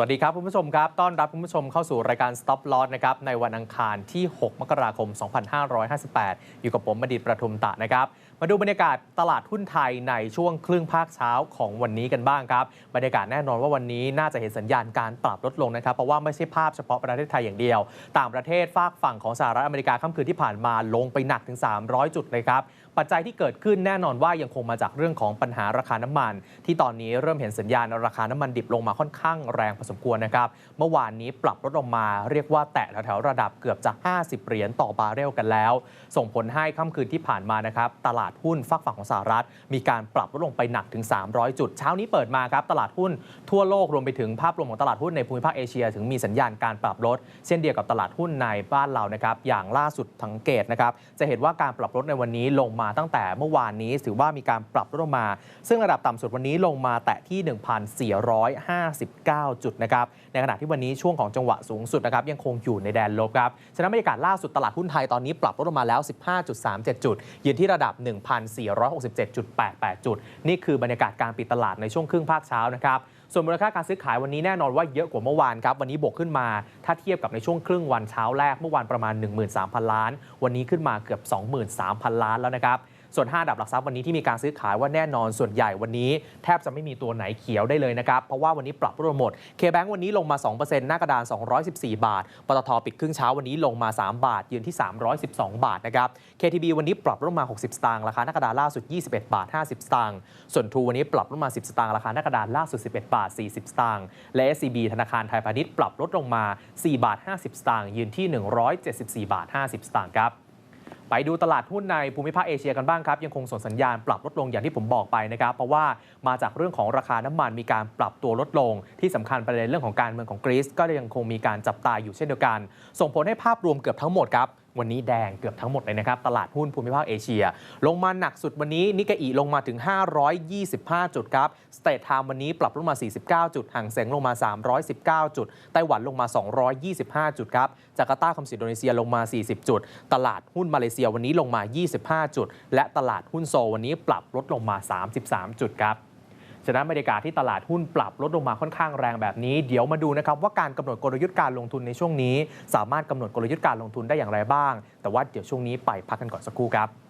สวัสดีครับ คุณผู้ชมครับ ต้อนรับคุณผู้ชมเข้าสู่รายการ Stop Loss นะครับ ในวันอังคารที่ 6 มกราคม 2558 อยู่กับผมบดิตประทุมตะนะครับ มาดูบรรยากาศตลาดหุ้นไทยในช่วงครึ่งภาคเช้าของวันนี้กันบ้างครับ บรรยากาศแน่นอนว่าวันนี้น่าจะเห็นสัญญาณการปรับลดลงนะครับ เพราะว่าไม่ใช่ภาพเฉพาะประเทศไทยอย่างเดียว ต่างประเทศฝากฝั่งของสหรัฐอเมริกาค่ำคืนที่ผ่านมาลงไปหนักถึง 300 จุดเลยครับปัจจัยที่เกิดขึ้นแน่นอนว่ายังคงมาจากเรื่องของปัญหาราคาน้ำมัน ที่ตอนนี้เริ่มเห็นสัญญาณราคาน้ำมันดิบลงมาค่อนข้างแรงพอสมควรนะครับเมื่อวานนี้ปรับลดลงมาเรียกว่าแตะแถวๆระดับเกือบจะ 50 เหรียญต่อบาร์เรลกันแล้ว ส่งผลให้ค่ำคืนที่ผ่านมานะครับตลาดดหุ้นฝักฝั่งของสหรัฐ มีการปรับลดลงไปหนักถึง 300 จุด เช้านี้เปิดมาครับ ตลาดหุ้นทั่วโลกรวมไปถึงภาพรวมของตลาดหุ้นในภูมิภาคเอเชีย ถึงมีสัญญาณการปรับลด เช่นเดียวกับตลาดหุ้นในบ้านเรานะครับอย่างล่าสุดสังเกตนะครับจะเห็นว่าการปรับลดในวันนี้ลงมาตั้งแต่เมื่อวานนี้ถือว่ามีการปรับลดลงมา ซึ่งระดับต่ำสุดวันนี้ลงมาแตะที่ 1,459 จุดนะครับในขณะที่วันนี้ช่วงของจังหวะสูงสุดนะครับยังคงอยู่ในแดนลบครับฉะนั้นบรรยากาศล่าสุดตลาดหุ้นไทยตอนนี้ปรับลดลงมาแล้ว 15.37 จุดยืนที่ระดับ1,467.88 จุด นี่คือบรรยากาศการปิดตลาดในช่วงครึ่งภาคเช้านะครับส่วนมูลค่าการซื้อขายวันนี้แน่นอนว่าเยอะกว่าเมื่อวานครับ วันนี้บวกขึ้นมาถ้าเทียบกับในช่วงครึ่งวันเช้าแรกเมื่อวานประมาณ 13,000 ล้าน วันนี้ขึ้นมาเกือบ 23,000 ล้านแล้วนะครับ ส่วน 5 ดับหลักทรัพย์วันนี้ที่มีการซื้อขายว่าแน่นอนส่วนใหญ่วันนี้ แทบจะไม่มีตัวไหนเขียวได้เลยนะครับ เพราะว่าวันนี้ปรับลดหมด K-Bank วันนี้ลงมา 2%หน้ากระดาน 214 บาทปตทปิดครึ่งเช้าวันนี้ลงมา 3 บาท ยืนที่ 312 บาทนะครับ KTB วันนี้ปรับลดมา 60 สตางค์ราคาหน้ากระดานล่าสุด 21 บาท 50 สตางค์ส่วนทรูวันนี้ปรับลดมา 10 สตางค์ราคาหน้ากระดานล่าสุด 11 บาท 40 สตางค์และ SCB ธนาคารไทยพาณิชย์ปรับลดลงมา 4 บาท 50 สตางค์ยืนที่ 174 บาท 50 สตางค์ครับ ไปดูตลาดหุ้นในภูมิภาคเอเชียกันบ้างครับ ยังคงส่งสัญญาณปรับลดลงอย่างที่ผมบอกไปนะครับ เพราะว่ามาจากเรื่องของราคาน้ำมันมีการปรับตัวลดลง ที่สำคัญประเด็นเรื่องของการเมืองของกรีซก็ยังคงมีการจับตาอยู่เช่นเดียวกัน ส่งผลให้ภาพรวมเกือบทั้งหมดครับ วันนี้แดงเกือบทั้งหมดเลยนะครับ ตลาดหุ้นภูมิภาคเอเชีย ลงมาหนักสุดวันนี้นิกเกอีลงมาถึง 525 จุดครับสเตทไทม์วันนี้ปรับลงมา 49 จุดห่างเสงลงมา 319 จุด ไต้หวันลงมา 225 จุดครับจาการ์ตาคอมสิโดนีเซียลงมา 40 จุด ตลาดหุ้นมาเลเซียวันนี้ลงมา 25 จุด และตลาดหุ้นโซวันนี้ปรับลดลงมา 33 จุดครับ ฉะนั้นบรรยากาศที่ตลาดหุ้นปรับลดลงมาค่อนข้างแรงแบบนี้ เดี๋ยวมาดูนะครับว่าการกำหนดกลยุทธ์การลงทุนในช่วงนี้ สามารถกำหนดกลยุทธ์การลงทุนได้อย่างไรบ้าง แต่ว่าเดี๋ยวช่วงนี้ไปพักกันก่อนสักครู่ครับ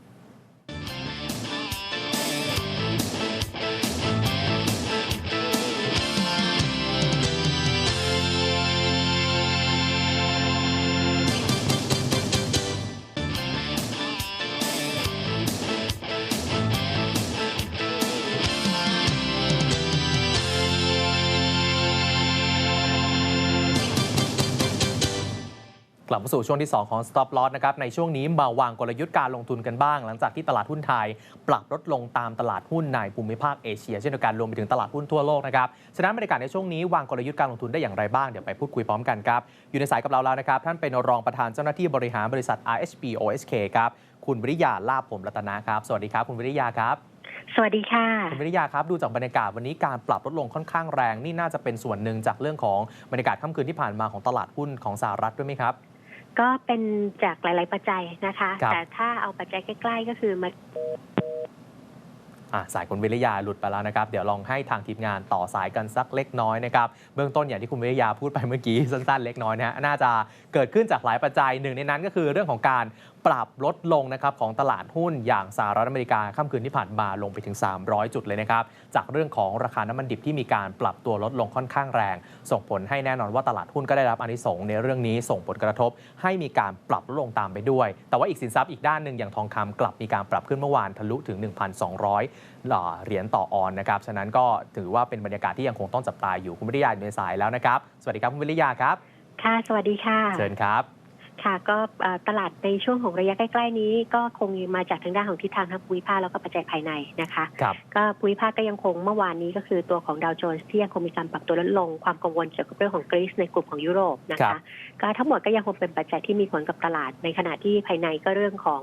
กลับมาสู่ช่วงที่ 2 ของ Stop Loss นะครับ ในช่วงนี้มาวางกลยุทธ์การลงทุนกันบ้าง หลังจากที่ตลาดหุ้นไทย ปรับลดลงตามตลาดหุ้นในภูมิภาคเอเชีย เช่นเดียวกันรวมไปถึงตลาดหุ้นทั่วโลกนะครับ ฉะนั้นบรรยากาศในช่วงนี้วางกลยุทธ์การลงทุนได้อย่างไรบ้าง เดี๋ยวไปพูดคุยพร้อมกันครับ อยู่ในสายกับเราแล้วนะครับ ท่านเป็นรองประธานเจ้าหน้าที่บริหารบริษัท RHB OSK ครับ คุณวิริยาลาภผมรัตนะครับ สวัสดีครับ คุณวิริยาครับ สวัสดีค่ะ คุณวิริยาครับ ดูจากบรรยากาศวันนี้การปรับลดลงค่อนข้างแรง นี่น่าจะเป็นส่วนหนึ่งจากเรื่องของบรรยากาศค่ำคืนที่ผ่านมาของตลาดหุ้นของสหรัฐด้วยไหมครับ ก็เป็นจากหลาย ๆ ปัจจัยนะคะครับแต่ถ้าเอาปัจจัยใกล้ ๆ ก็คือมาอะ สายคุณวิริยาหลุดไปแล้วนะครับ เดี๋ยวลองให้ทางทีมงานต่อสายกันสักเล็กน้อยนะครับ เบื้องต้นอย่างที่คุณวิริยาพูดไปเมื่อกี้สั้นๆเล็กน้อยนะฮะน่าจะเกิดขึ้นจากหลายปัจจัยหนึ่งในนั้นก็คือเรื่องของการปรับลดลงนะครับของตลาดหุ้นอย่างสหรัฐอเมริกาค่ำคืนที่ผ่านมาลงไปถึง 300 จุดเลยนะครับ จากเรื่องของราคาน้ำมันดิบที่มีการปรับตัวลดลงค่อนข้างแรง ส่งผลให้แน่นอนว่าตลาดหุ้นก็ได้รับอานิสงส์ในเรื่องนี้ส่งผลกระทบ ให้มีการปรับลดลงตามไปด้วย แต่ว่าอีกสินทรัพย์อีกด้านหนึ่งอย่างทองคำกลับมีการปรับขึ้นเมื่อวานทะลุถึง 1,200เหรียญต่อออนนะครับฉะนั้นก็ถือว่าเป็นบรรยากาศที่ยังคงต้องจับตาอยู่คุณวิริยาอยู่ในสายแล้วนะครับ สวัสดีครับคุณวิริยาครับ ค่ะ สวัสดีค่ะ เชิญครับ ค่ะก็เอ่อตลาดในช่วงของระยะใกล้ ๆ นี้ ก็คงมาจากทางด้านของทิศทางทางภูมิภาคแล้วก็ปัจจัยภายในนะคะครับก็ภูมิภาคก็ยังคงเมื่อวานนี้ก็คือตัวของดาวโจนส์ที่ยังคงมีการปรับตัวลดลงความกังวลเกี่ยวกับเรื่องของกรีซในกลุ่มของยุโรปนะครัคะบก็ทั้งหมดก็ยังคงเป็นปัจจัยที่มีผลกับตลาดในขณะที่ภายในก็เรื่องของ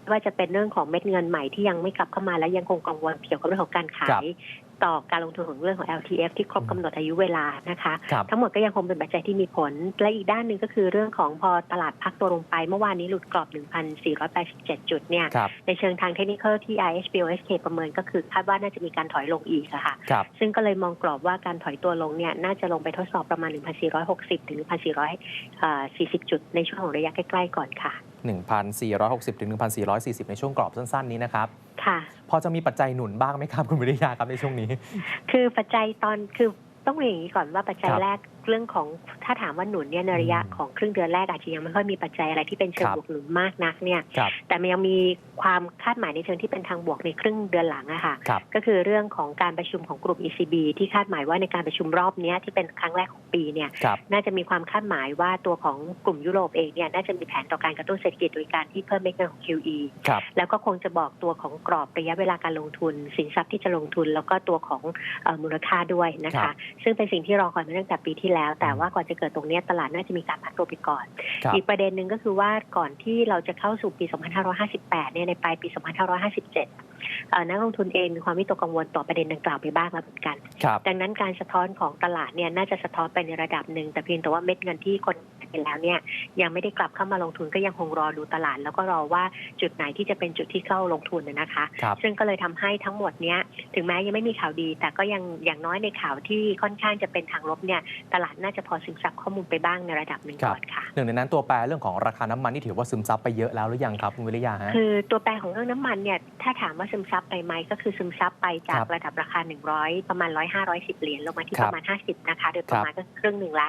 ไม่ว่าจะเป็นเรื่องของเม็ดเงินใหม่ที่ยังไม่กลับเข้ามาและยังคงกังวลเกี่ยวกับเรื่องของการขาครับย ต่อการลงทุนของเรื่องของ LTF ที่ครบกำหนดอายุเวลานะคะ ครับ ทั้งหมดก็ยังคงเป็นปัจจัยที่มีผล และอีกด้านหนึ่งก็คือเรื่องของพอตลาดพักตัวลงไป เมื่อวานนี้หลุดกรอบ 1,487 จุดเนี่ย ครับ ในเชิงทางเทคนิคที่ IHBOSK ประเมินก็คือคาดว่าน่าจะมีการถอยลงอีกอะค่ะ ครับ ซึ่งก็เลยมองกรอบว่าการถอยตัวลงเนี่ยน่าจะลงไปทดสอบประมาณ 1,460 ถึง 1,440 จุดในช่วงของระยะใกล้ ๆ ก่อนค่ะ 1,460ถึง1,440 ในช่วงกรอบสั้น ๆ นี้นะครับ ค่ะ พอจะมีปัจจัยหนุนบ้างไหมครับคุณวิริยาครับในช่วงนี้ คือปัจจัยตอนคือ ต้องเรียนอย่างนี้ก่อนว่าปัจจัยครับแรกเรื่องของถ้าถามว่าหนุนเนี่ยในระยะอืมของครึ่งเดือนแรกอาจจะยังไม่ค่อยมีปัจจัยอะไรที่เป็นเชิงครับบวกหนุนมากนักเนี่ยครับแต่มันยังมีความคาดหมายในเชิงที่เป็นทางบวกในครึ่งเดือนหลังอะค่ะครับก็คือเรื่องของการประชุมของกลุ่ม ECB ที่คาดหมายว่าในการประชุมรอบเนี้ยที่เป็นครั้งแรกของปีเนี่ยครับน่าจะมีความคาดหมายว่าตัวของกลุ่มยุโรปเองเนี่ยน่าจะมีแผนต่อการกระตุ้นเศรษฐกิจโดยการที่เพิ่มเม็ดเงินของ QE ครับแล้วก็คงจะบอกตัวของกรอบระยะเวลาการลงทุน สินทรัพย์ที่จะลงทุน แล้วก็ตัวของเออมูลค่าด้วยนะครัคะบซึ่งเป็นสิ่งที่รอคอยมาตั้งแต่ปีที่แล้ว แต่ว่าก่อนจะเกิดตรงเนี้ยตลาดน่าจะมีการพักตัวไปก่อนครับอีกประเด็นหนึ่งก็คือว่าก่อนที่เราจะเข้าสู่ปี 2558 เนี่ยในปลายปี 2557เอ่อนักลงทุนเองมีความวิตกกังวลต่อประเด็นดังกล่าวไปบ้างแล้วเหมือนกันครับดังนั้นการสะท้อนของตลาดเนี่ยน่าจะสะท้อนไปในระดับหนึ่ง แต่เพียงแต่ว่าเม็ดเงินที่คน ไปแล้วเนี่ยยังไม่ได้กลับเข้ามาลงทุนก็ยังคงรอดูตลาด แล้วก็รอว่าจุดไหนที่จะเป็นจุดที่เข้าลงทุนนะนะคะครับซึ่งก็เลยทำให้ทั้งหมดเนี้ยถึงแม้ยังไม่มีข่าวดี แต่ก็ยังอย่างน้อยในข่าวที่ค่อนข้างจะเป็นทางลบเนี่ยตลาดน่าจะพอซึมซับข้อมูลไปบ้างในระดับหนึ่งครับก่อนค่ะหนึ่งในนั้นตัวแปรเรื่องของราคาน้ำมันที่ถือว่าซึมซับไปเยอะแล้วหรือยังครับคุณวิริยาฮะคือตัวแปรของเรื่องน้ำมันเนี่ยถ้าถามว่าซึมซับไปไหมก็คือซึมซับไปจาคกรับระดับราคา 100 ประมาณ 100 5 10 เหรียญลงมาที่ครัปบระมาณ 50 นะคะโดยประมาณก็ครึ่งหนึ่งละ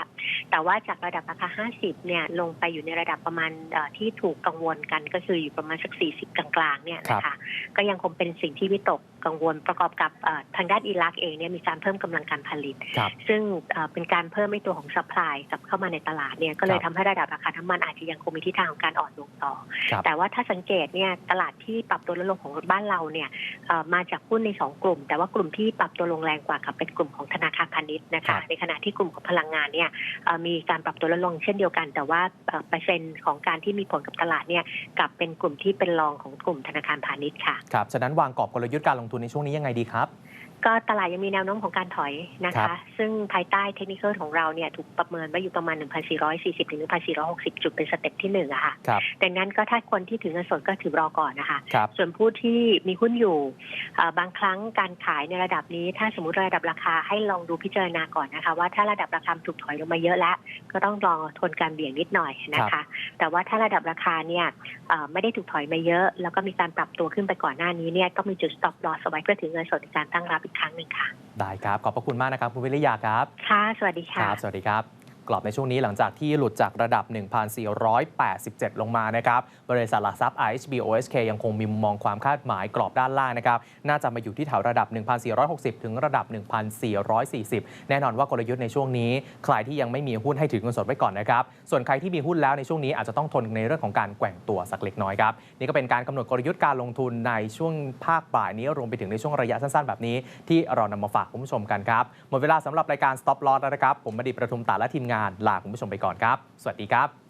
แต่ว่าจากระดับราคา50เนี่ยลงไปอยู่ในระดับประมาณเอ่อที่ถูกกังวลกันก็คืออยู่ประมาณสัก 40 กลางๆเนี่ยนะคะก็ยังคงเป็นสิ่งที่วิตกกังวลประกอบกับเอ่อทางด้านอิรักเองเนี่ยมีการเพิ่มกำลังการผลิตครับซึ่งเอ่อเป็นการเพิ่มในตัวของซัพพลายกลับเข้ามาในตลาดเนี่ยก็เลยครับทำให้ระดับราคาน้ำมันอาจจะยังคงมีทิศทางของการอ่อนลงต่อครับแต่ว่าถ้าสังเกตเนี่ยตลาดที่ปรับตัวลดลงของบ้านเราเนี่ยเอ่อมาจากหุ้นใน 2 กลุ่ม แต่ว่ากลุ่มที่ปรับตัวลงแรงกว่ากับเป็นกลุ่มของธนาคารพาณิชย์นะครัคะบในขณะที่กลุ่มของพลังงานเนี่ยเอ่อมีการปรับตัวลดลงเช่นเดียวกัน แต่ว่าเอ่อเปอร์เซ็นต์ของการที่มีผลกับตลาดเนี่ยกลับเป็นกลุ่มที่เป็นรองของกลุ่มธนาคารพาณิชย์ค่ะครับฉะนั้นวางกรอบกลยุทธ์การลงทุนในช่วงนี้ยังไงดีครับก็ตลาดยังมีแนวโน้มของการถอยนะครัคะบซึ่งภายใต้เทคนิคของเราเนี่ยถูกประเมินไว้อยู่ประมาณ 1,440 ถึง 1,460 จุดเป็นสเต็ปที่หนึ่งอะค่ะครับดังนั้นก็ถ้าคนที่ถือเงินสดก็ถือรอก่อนนะคะครับส่วนผู้ที่มีหุ้นอยู่เอ่อบางครั้งการขายในระดับนี้ ถ้าสมมติระดับราคาให้ลองดูพิจารณาก่อนนะคะ ว่าถ้าระดับราคาถูกถอยลงมาเยอะแล้ว ก็ต้องลองทนการเบี่ยงนิดหน่อยนะคะ แต่ว่าถ้าระดับราคาเนี่ยเอ่อไม่ได้ถูกถอยมาเยอะ แล้วก็มีการปรับตัวขึ้นไปก่อนหน้านี้เนี่ยก็มีจุด stop loss เอาไว้เพื่อถือเงินสดในการตั้งรับอีกครั้งหนึ่งค่ะ ได้ครับ ขอบพระคุณมากนะครับคุณวิริยาครับ ค่ะ สวัสดีคค่ะรับสวัสดีครับ กรอบในช่วงนี้หลังจากที่หลุดจากระดับ 1,487 ลงมานะครับบริษัทหลักทรัพย์ IHB OSK ยังคงมีมุมมองความคาดหมายกรอบด้านล่างนะครับน่าจะมาอยู่ที่แถวระดับ 1,460 ถึงระดับ 1,440 แน่นอนว่ากลยุทธ์ในช่วงนี้ ใครที่ยังไม่มีหุ้นให้ถือเงินสดไว้ก่อนนะครับส่วนใครที่มีหุ้นแล้วในช่วงนี้อาจจะต้องทนในเรื่องของการแกว่งตัวสักเล็กน้อยครับนี่ก็เป็นการกำหนดกลยุทธ์การลงทุนในช่วงภาคบ่ายนี้รวมไปถึงในช่วงระยะสั้นๆ แบบนี้ ที่เรานำมาฝากคุณผู้ชมกันครับหมดเวลาสำหรับรายการ Stop Loss แล้วนะครับผมบดิประทุมตาและทีมงานลาคุณผู้ชมไปก่อนครับ สวัสดีครับ